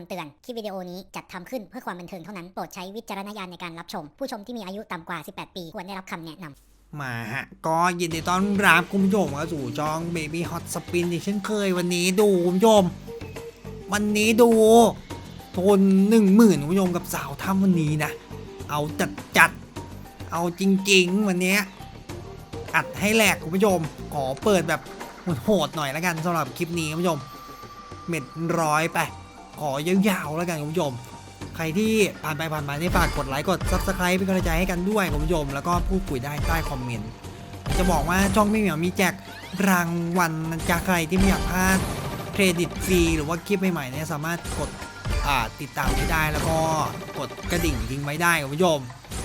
ำเตือน คลิปวิดีโอนี้จัดทำขึ้นเพื่อความบันเทิงเท่านั้น โปรดใช้วิจารณญาณในการรับชม ผู้ชมที่มีอายุต่ำกว่า 18 ปีควรได้รับคำแนะนำมาฮะ ก็ยินดีต้อนรับคุณผู้ชมเข้าสู่ช่อง Baby Hot Spin ที่เช่นเคยวันนี้ดูคุณผู้ชม วันนี้ดูทนหนึ่งหมื่นคุณผู้ชมกับสาวถ้ำวันนี้นะ เอาจัดจัดเอาจริง ๆ วันนี้อัดให้แหลกคุณผู้ชม ขอเปิดแบบโหดหน่อยแล้วกันสำหรับคลิปนี้คุณผู้ชมเม็ดร้อยไป ขอยาวๆแล้วกันคุณผู้ชม ใครที่ผ่านไปผ่านมาที่ฝากกดไลค์กด subscribe เป็นกำลังใจให้กันด้วยคุณผู้ชม แล้วก็พูดคุยได้ใต้คอมเมนต์จะบอกว่าช่องพี่เหมียวมีแจกรางวัลจากใครที่ไม่อยากพลาดเครดิตฟรีหรือว่าคลิปใหม่ๆเนี่ยสามารถกดอ่าติดตามไว้ได้แล้วก็กดกระดิ่งทิ้งไว้ได้คุณผู้ชม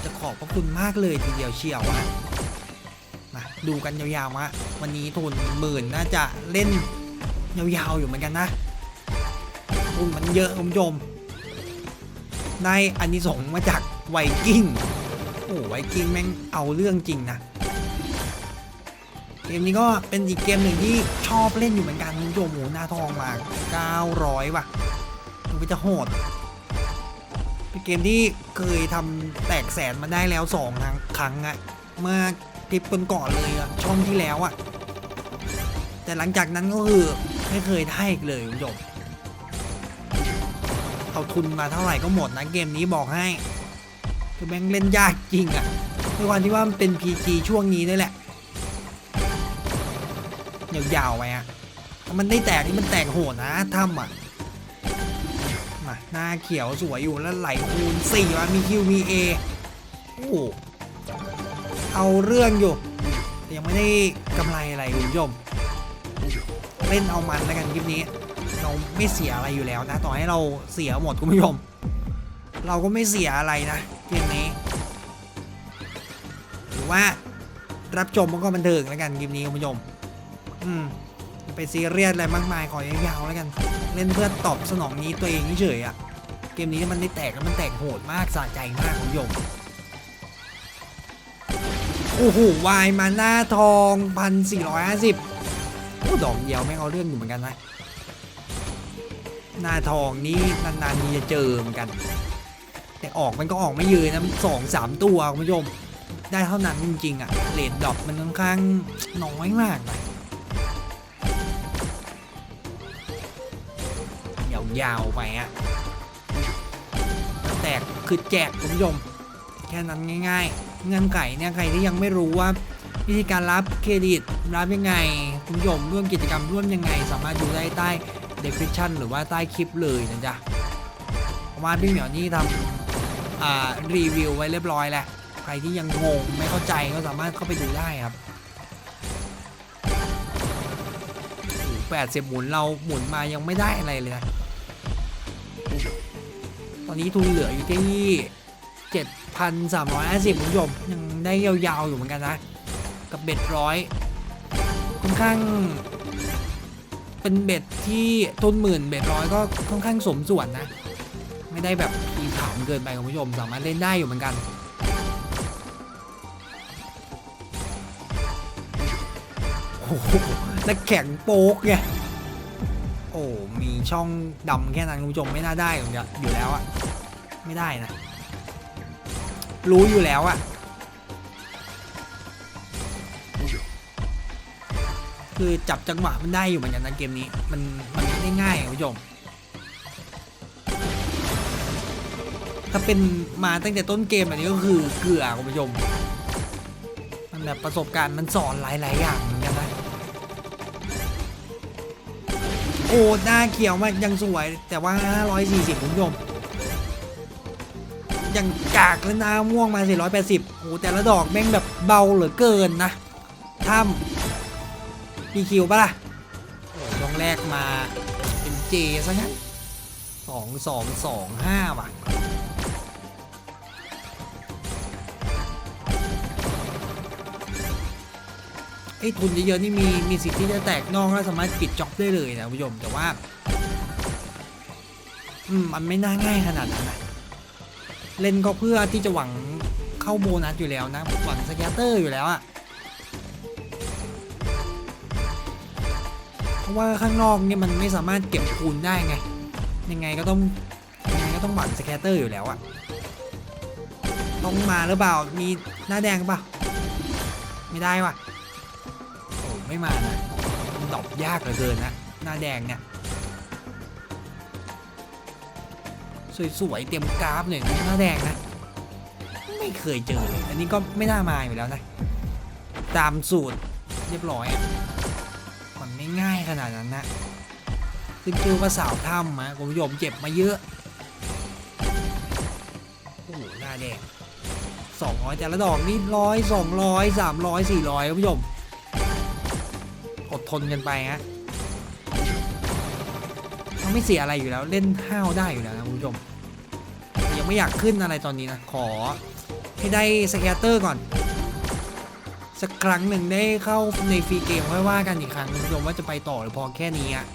จะขอบพระคุณมากเลยทีเดียวเชียวอะมาดูกันยาวๆว่าวันนี้ทุนหมื่นน่าจะเล่นยาวๆอยู่เหมือนกันนะ ทุนมันเยอะคุณผู้ชมได้อันนี้ส่งมาจากไวกิ้ง โอ้ไวกิ้งแม่งเอาเรื่องจริงนะ เกมนี้ก็เป็นอีกเกมหนึ่งที่ชอบเล่นอยู่เหมือนกันคุณผู้ชมโหหน้าทองมา 900ว่ะมันก็จะโหด เป็นเกมที่เคยทำแตกแสนมาได้แล้วสองครั้งครั้งอะเมื่อคลิปก่อนๆเลยอะช่องที่แล้วอะแต่หลังจากนั้นก็คือไม่เคยได้อีกเลยคุณผู้ชม เอาทุนมาเท่าไหร่ก็หมดนะเกมนี้บอกให้คือแม่งเล่นยากจริงอะ่ะด้วยความที่ว่ามันเป็น PG ช่วงนี้ด้วยแหละยาวๆไปอะ่ะมันได้แตกนี่มันแตกโหดนะถ้ำอะมาหน้าเขียวสวยอยู่แล้วไหลคูณ4ว่ะมี Q มี A โอ้เอาเรื่องอยู่แต่ยังไม่ได้กำไรอะไรคุณผู้ชมเล่นเอามันแล้วกันคลิปนี้ เราไม่เสียอะไรอยู่แล้วนะ ต่อให้เราเสียหมดคุณผู้ชม เราก็ไม่เสียอะไรนะเกมนี้หรือว่ารับชมมันก็บันเทิงแล้วกันเกมนี้คุณผู้ชม อืมไปซีเรียสอะไรมากมายขอยาวๆแล้วกัน เล่นเพื่อตอบสนองนี้ตัวเองเฉยๆอะเกมนี้มันได้แตกแล้วมันแตกโหดมากสะใจมากคุณผู้ชมโอ้โหวายมาหน้าทองพันสี่ร้อยห้าสิบโอ้ดอกเดียวไม่เอาเรื่องอยู่เหมือนกันนะ หน้าทองนี่นานๆมีจะเจอเหมือนกัน แต่ออกมันก็ออกไม่เยอะนะสองสามตัวคุณผู้ชม ได้เท่านั้นจริงๆอะเลดดอกมันค่อนข้างน้อยมากนะยยาวๆไปอะแตกคือแจกคุณผู้ชม แค่นั้นง่าย ๆ เงื่อนไขเนี่ยใครที่ยังไม่รู้ว่าวิธีการรับเครดิตรับยังไง คุณผู้ชมร่วมกิจกรรมร่วมยังไง สามารถดูได้ใต้ description หรือว่าใต้คลิปเลยนะจ๊ะเพราะว่าพี่เหมียวนี่ทำอ่ารีวิวไว้เรียบร้อยแล้วใครที่ยังงงไม่เข้าใจก็สามารถเข้าไปดูได้ครับแปดสิบหมุนเราหมุนมายังไม่ได้อะไรเลยนะตอนนี้ทุนเหลืออยู่ที่7,350คุณผู้ชมยังได้ยาวๆอยู่เหมือนกันนะ กับเบ็ดร้อยค่อนข้าง เป็นเบ็ดที่ต้นหมื่นเบ็ดร้อยก็ค่อนข้างสมส่วนนะ ไม่ได้แบบทีถามเกินไปคุณผู้ชมสามารถเล่นได้อยู่เหมือนกันโอ้โหแล้วแข็งโป๊กไงโอ้มีช่องดำแค่นั้นคุณผู้ชมไม่น่าได้อยู่แล้วอยู่แล้วอะไม่ได้นะ รู้อยู่แล้วอะ คือจับจังหวะมันได้อยู่เหมือนกันนะเกมนี้ มันมันได้ง่ายคุณผู้ชมถ้าเป็นมาตั้งแต่ต้นเกมแบบนี้ก็คือเกลือคุณผู้ชม มันแบบประสบการณ์มันสอนหลาย ๆ อย่างเหมือนกันนะโอ้หน้าเขียวมันยังสวยแต่ว่า 540คุณผู้ชมยังกากแล้วหน้าม่วงมา 480โอ้แต่ละดอกแม่งแบบเบาเหลือเกินนะถ้ำ มีคิวปะล่ะโอ้ช่องแรกมาเป็นเจซะงั้นสองสองสองห้าว่ะไอ้ทุนเยอะๆนี่มีมีสิทธิ์ที่จะแตกนอกแล้วสามารถปิดจ็อบได้เลยนะคุณผู้ชมแต่ว่า อืมมันไม่น่าง่ายขนาดนั้นนะเล่นก็เพื่อที่จะหวังเข้าโบนัสอยู่แล้วนะหวังสแกตเตอร์อยู่แล้วอะ ราะว่าข้างนอกเนี่ยมันไม่สามารถเก็บคูณได้ไง ยังไงก็ต้องยังไงก็ต้องหวังสแกตเตอร์อยู่แล้วอะต้องมาหรือเปล่า มีหน้าแดงเปล่าไม่ได้ว่ะโอ้ไม่มานะมันดอปยากเหลือเกินนะหน้าแดงเนี่ยสวยๆเตรียมกราฟหน่อยหน้าแดงนะ ไม่เคยเจอเลย อันนี้ก็ไม่น่ามาอยู่แล้วนะ ตามสูตรเรียบร้อยอ ง่ายขนาดนั้นนะขึ้นชื่อว่าสาวถ้ำนะคุณผู้ชมเจ็บมาเยอะโอ้โหหน้าแดงสองร้อยแต่ละดอกนี่ร้อยสองร้อยสามร้อยสี่ร้อยคุณผู้ชมอดทนกันไปฮะมันไม่เสียอะไรอยู่แล้วเล่นห้าวได้อยู่แล้วนะคุณผู้ชม ยังไม่อยากขึ้นอะไรตอนนี้นะ ขอให้ได้สแกตเตอร์ก่อน สักครั้งหนึ่งได้เข้าในฟรีเกมค่อยว่ากันอีกครั้งคุณผู้ชมว่าจะไปต่อหรือพอแค่นี้อะ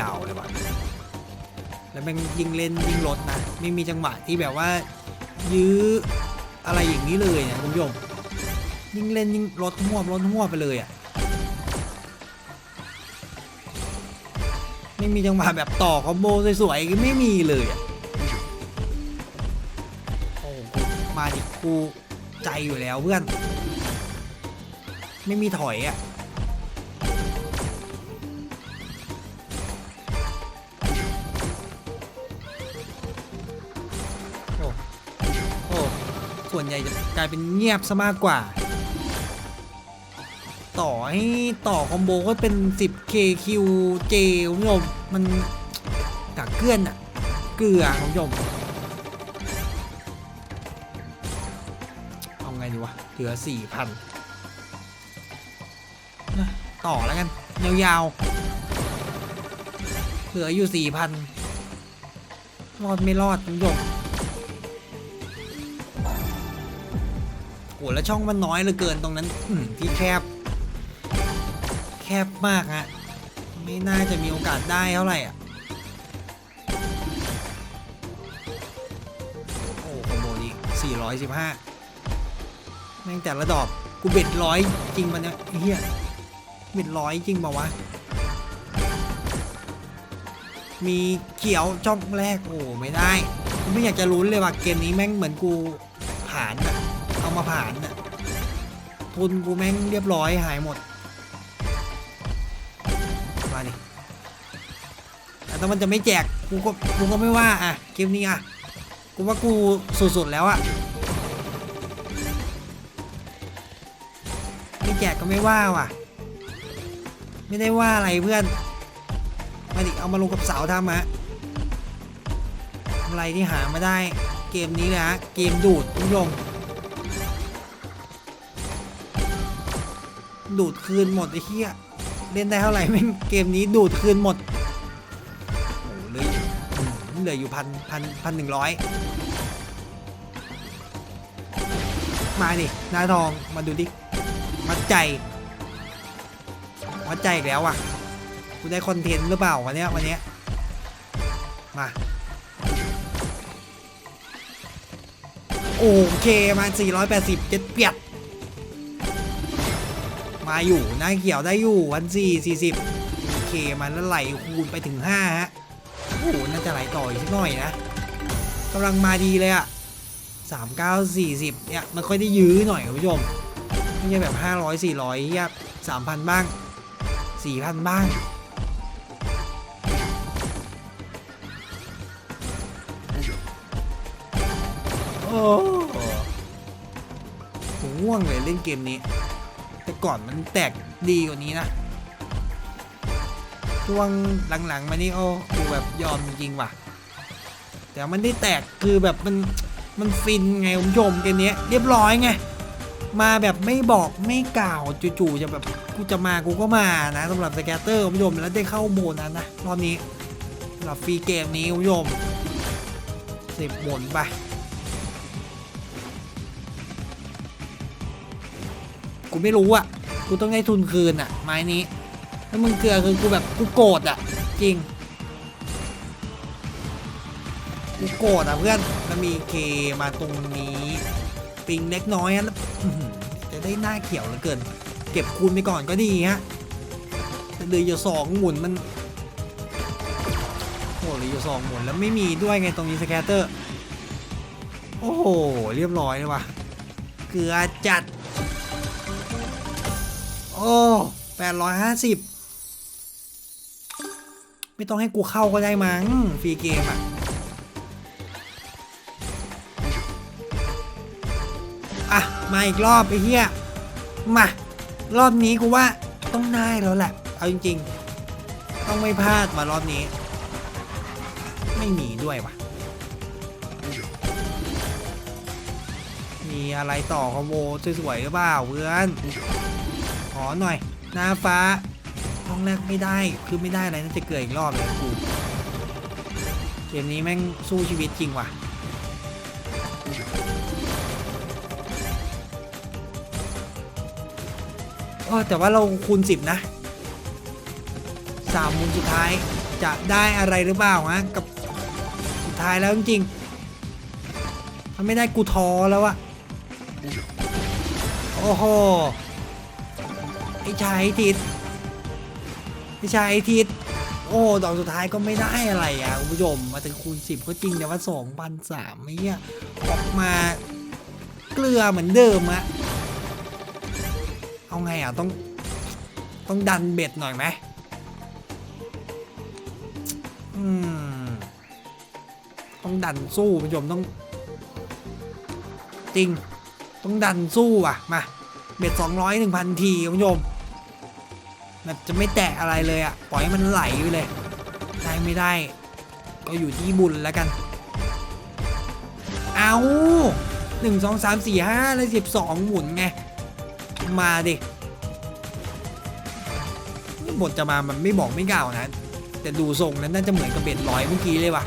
ยาวเลยว่ะแล้วมันยิงเล่นยิงรถนะ ไม่มีจังหวะที่แบบว่า ยื้ออะไรอย่างนี้เลยเนี่ยคุณผู้ชมยิงเล่นยิงรถมั่วรถมั่วไปเลยอะไม่มีจังหวะแบบต่อคอมโบสวยๆไม่มีเลยอะ กูใจอยู่แล้วเพื่อน ไม่มีถอยอะโอ้โอ้ส่วนใหญ่จะกลายเป็นเงียบซะมากกว่า ต่อให้ต่อคอมโบก็เป็น 10 KQJ คุณผู้ชมมันกักเกลื่อนอะเกลือคุณผู้ชม เหลือ4,000นต่อแล้วกัน ยาวๆ เหลืออยู่4,000รอดไม่รอดคุณผู้ชมโอ้แล้วช่องมันน้อยเหลือเกินตรงนั้นที่แคบ แคบมากฮะไม่น่าจะมีโอกาสได้เท่าไหร่อะโอ้คอมโบนี้415 แม่งแต่ละดอกกูเบ็ดร้อยจริงมันเนี่ยไอ้เฮียเบ็ดร้อยจริงป่าวะ มีเขียวช่องแรกโอ้ไม่ได้กูไม่อยากจะลุ้นเลยว่ะเกมนี้แม่งเหมือนกูผ่านอะเอามาผ่านอะทุนกูแม่งเรียบร้อยหายหมดมาดิแต่ถ้ามันจะไม่แจกกูก็กูก็ไม่ว่าอะเกมนี้อะกูว่ากูสุดๆแล้วอะ แจกก็ไม่ว่าว่ะ ไม่ได้ว่าอะไรเพื่อน มาดิเอามาลงกับเสาทำฮะอะไรที่หามาได้เกมนี้เลยฮะ เกมดูดคุณผู้ชมดูดคืนหมดไอ้เหี้ยเล่นได้เท่าไหร่แม่งเกมนี้ดูดคืนหมดโอ้โหเหลยเหลืออยู่พันพันพันหนึ่งร้อยมาดิหน้าทองมาดูดิ มัดใจมัดใจอีกแล้วอะกูได้คอนเทนต์หรือเปล่าวันเนี้ยวันเนี้ยมาโอเคมา480เจ็ดเปียดมาอยู่หน้าเขียวได้อยู่วันสี่สี่สิบโอเคมันแล้วไหลคูณไปถึงห้าฮะโอ้โหน่าจะไหลต่ออีกสักหน่อยนะกำลังมาดีเลยอะสามเก้าสี่สิบเนี่ยมันค่อยได้ยื้อหน่อยคุณผู้ชม ไม่ใช่แบบห้าร้อยสี่ร้อยเฮียสามพันบ้างสี่พันบ้างโอ้ผมง่วงเลยเล่นเกมนี้ แต่ก่อนมันแตกดีกว่านี้นะช่วงหลังๆ มานี่โอ้กูแบบยอมจริงว่ะ แต่มันได้แตกคือแบบมันมันฟินไงคุณผู้ชมเกมนี้เรียบร้อยไง มาแบบไม่บอกไม่กล่าวจู่ๆจะแบบกูจะมากูก็มานะสำหรับสแกตเตอร์คุณผู้ชมแล้วได้เข้าโบนัสนะรอบนี้สำหรับฟรีเกมนี้คุณผู้ชมสิบหมุนไปกูไม่รู้อะกูต้องได้ทุนคืนอะ ไม้นี้ ถ้ามึงเกลือคือกูแบบกูโกรธอะ จริงกูโกรธอะเพื่อนมันมีเคมาตรงนี้ ปิงเล็กน้อยอะแล้วจะได้หน้าเขียวเหลือเกิน เก็บคูณไปก่อนก็ดีฮะเลือยู่สองหมุนมันโอ้เหลืออยู่สองหมุนแล้วไม่มีด้วยไงตรงนี้สแกตเตอร์ โอ้โห เรียบร้อยเลยว่ะ เกือจัด โอ้แปดร้อยห้าสิบไม่ต้องให้กูเข้าก็ได้มั้งฟรีเกมอะ มาอีกรอบไอ้เหี้ยมารอบนี้กูว่าต้องได้แล้วแหละ เอาจริง ๆ ต้องไม่พลาดมารอบนี้ ไม่หนีด้วยวะมีอะไรต่อคอมโบสวยๆหรือเปล่าเพื่อนขอหน่อย หน้าฟ้าห้องแรกไม่ได้คือไม่ได้อะไรน่าจะเกิดอีกรอบเลยกูเกมนี้แม่งสู้ชีวิตจริงว่ะ เออแต่ว่าเราคูณสิบนะสามมูลสุดท้ายจะได้อะไรหรือเปล่าฮะกับสุดท้ายแล้วจริงๆถ้าไม่ได้กูท้อแล้วอะโอ้โหไอ้ชายทิศไอ้ชายทิศโอ้ดอกสุดท้ายก็ไม่ได้อะไรอะคุณผู้ชมมาถึงคูณสิบก็จริงแต่ว่าสองพันสามไม่เนี่ยออกมาเกลือเหมือนเดิมอะ เอาไงอะต้อง ต้องดันเบ็ดหน่อยไหมอืม ต้องดันสู้คุณผู้ชมต้อง จริง ต้องดันสู้อะ มา เบ็ดสองร้อยหนึ่งพันทีคุณผู้ชมแบบจะไม่แตะอะไรเลยอะ ปล่อยให้มันไหลไปเลย ได้ไม่ได้ ก็อยู่ที่บุญแล้วกัน เอาหนึ่งสองสามสี่ห้าและสิบสองหมุนไง มาดิบทจะมามันไม่บอกไม่กล่าวนะ แต่ดูทรงนั้นน่าจะเหมือนกับเบ็ดร้อยเมื่อกี้เลยว่ะ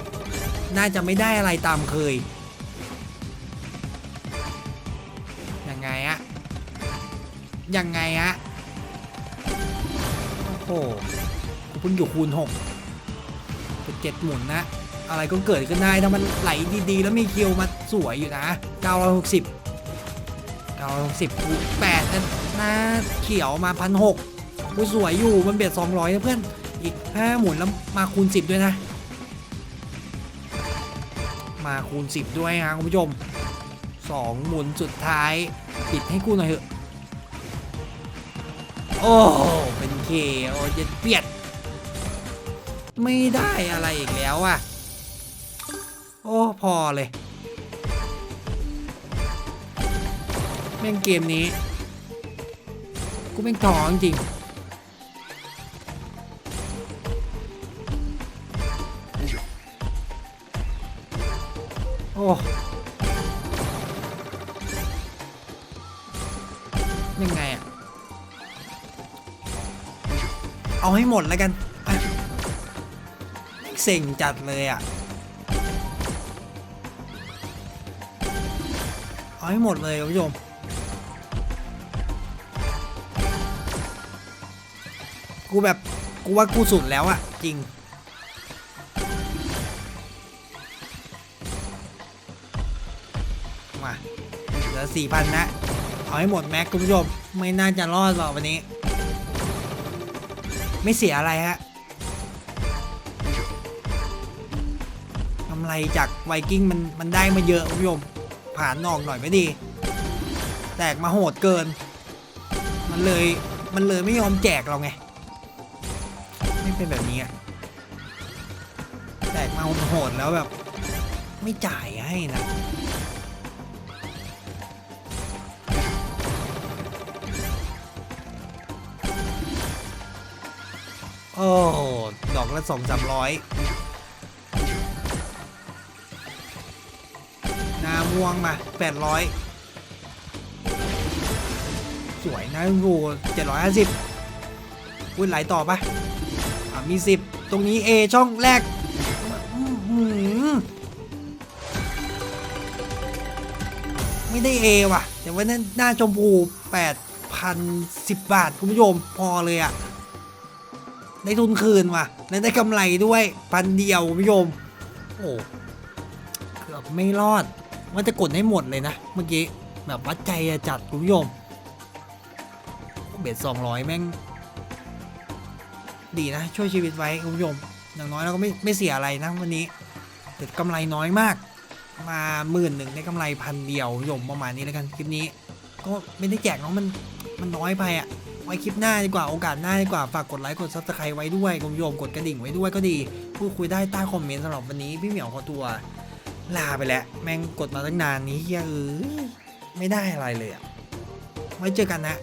น่าจะไม่ได้อะไรตามเคย ยังไงอะยังไงอะโอ้โหเพิ่งอยู่คูณหกเป็นเจ็ดหมุนนะ อะไรก็เกิดขึ้นได้ถ้ามันไหลดีๆ แล้วมีคิวมาสวยอยู่นะ 960 เก้าสิบคูณแปดนะหน้าเขียวมาพันหกกูสวยอยู่มันเบียดสองร้อยนะเพื่อน อีกห้าหมุนแล้วมาคูณสิบด้วยนะ มาคูณสิบด้วยฮะคุณผู้ชมสองหมุนสุดท้ายปิดให้กูหน่อยเถอะ โอ้เป็นเคโอจ็ดเปียด ไม่ได้อะไรอีกแล้วอะ โอ้ พอเลย แม่งเกมนี้ กูแม่งท้อจริงโอ้ยังไงอะเอาให้หมดแล้วกันเซ็งจัดเลยอะเอาให้หมดเลยคุณผู้ชม กูแบบกูว่ากูสุดแล้วอะจริง มาเหลือสี่พันนะเอาให้หมดแม็กคุณผู้ชมไม่น่าจะรอดหรอกวันนี้ ไม่เสียอะไรฮะกำไรจากไวกิ้งมันมันได้มาเยอะคุณผู้ชมผ่านนอกหน่อยไม่ดี แตกมาโหดเกิน มันเลยมันเลยไม่ยอมแจกเราไง ไม่เป็นแบบนี้อะแตกมาโหดแล้วแบบ ไม่จ่ายให้นะโอ้ดอกละสองสามร้อยนาม่วงมาแปดร้อยสวยนะกูเจ็ดร้อยห้าสิบวุ้นไหลต่อปะ มีสิบตรงนี้ A ช่องแรกไม่ได้ A ว่ะ แต่ว่านั่นหน้าชมพูแปดพันสิบบาท คุณผู้ชม พอเลยอะได้ทุนคืนว่ะ และได้กำไรด้วยพันเดียวคุณผู้ชม โอ้เกือบไม่รอดว่าจะกดให้หมดเลยนะ เมื่อกี้ แบบวัดใจจัดคุณผู้ชมเบ็ดสองร้อยแม่ง ดีนะ ช่วยชีวิตไว้คุณผู้ชมอย่างน้อยเราก็ไม่ไม่เสียอะไรนะวันนี้แต่กำไรน้อยมาก มาหมื่นหนึ่งได้กำไรพันเดียวคุณผู้ชมประมาณนี้แล้วกันคลิปนี้ ก็ไม่ได้แจกเน้องมันมันน้อยไปอะไว้คลิปหน้าดีกว่าโอกาสหน้าดีกว่าฝากกดไลค์กดซับสไครต์ไว้ด้วยคุณผู้ชมกดกระดิ่งไว้ด้วยก็ดีพูดคุยได้ใต้คอมเมนต์สำหรับวันนี้พี่เหมียวขอตัวลาไปแล้ว แม่งกดมาตั้งนานนี้เฮียเอ้ยไม่ได้อะไรเลยอะไว้เจอกันนะ